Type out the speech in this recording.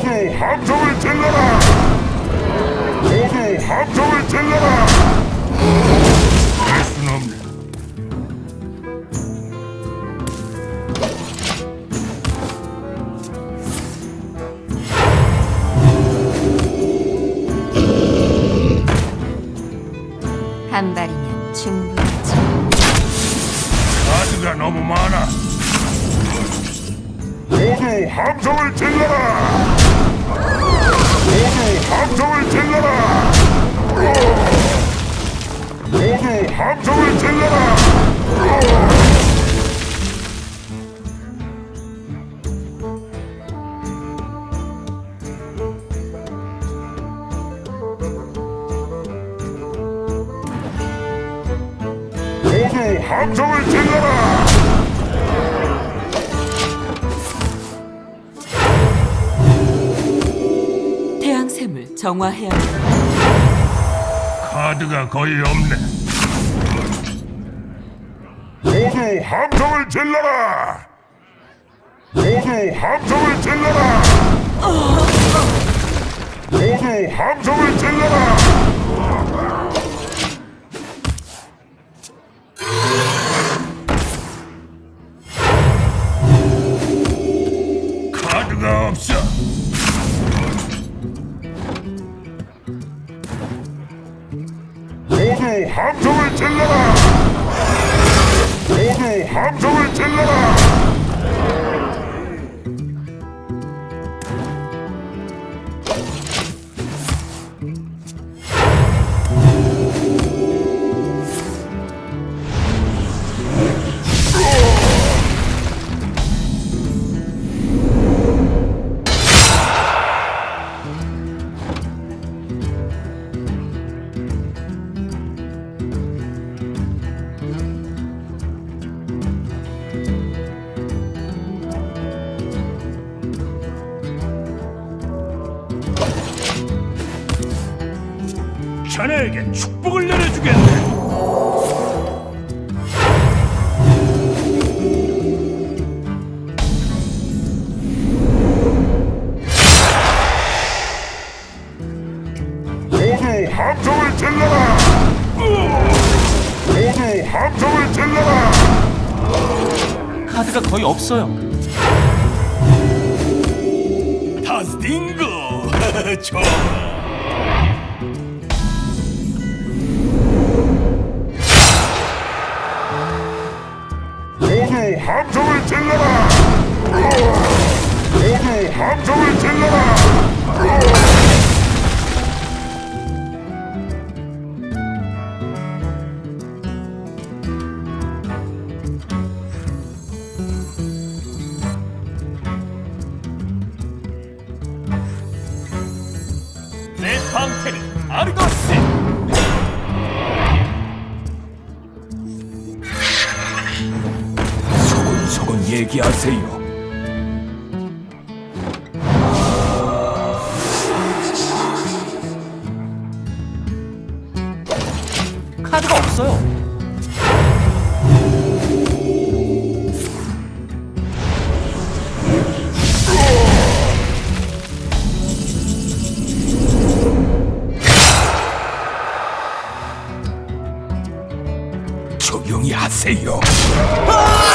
모두 함정을 질러라! 모두 함정을 없네. 한 발이면 충분하지. 가드가 너무 많아. 모두 함정을 질러라! 함정을 질러라! 모두 함정을 질러라! 함정을 질러라! 정화해야 한다. 카드가 거의 없네. 모두 함정을 질러라! 모두 함정을 질러라! 모두 함정을 질러라! 카드가 없어. 모두 함정을 질러라! 모두 함정을 질러라! 자네에게 축복을 내려주겠네. 모두 함정을 질러라! 모두 함정을 질러라! 카드가 거의 없어요. 다스팅고 좋아. 모두 함정을 질러라! 모두 함정을 질러라! 내 방패는 아르거스. 얘기하세요. 카드가 없어요. 조용히 하세요. 아!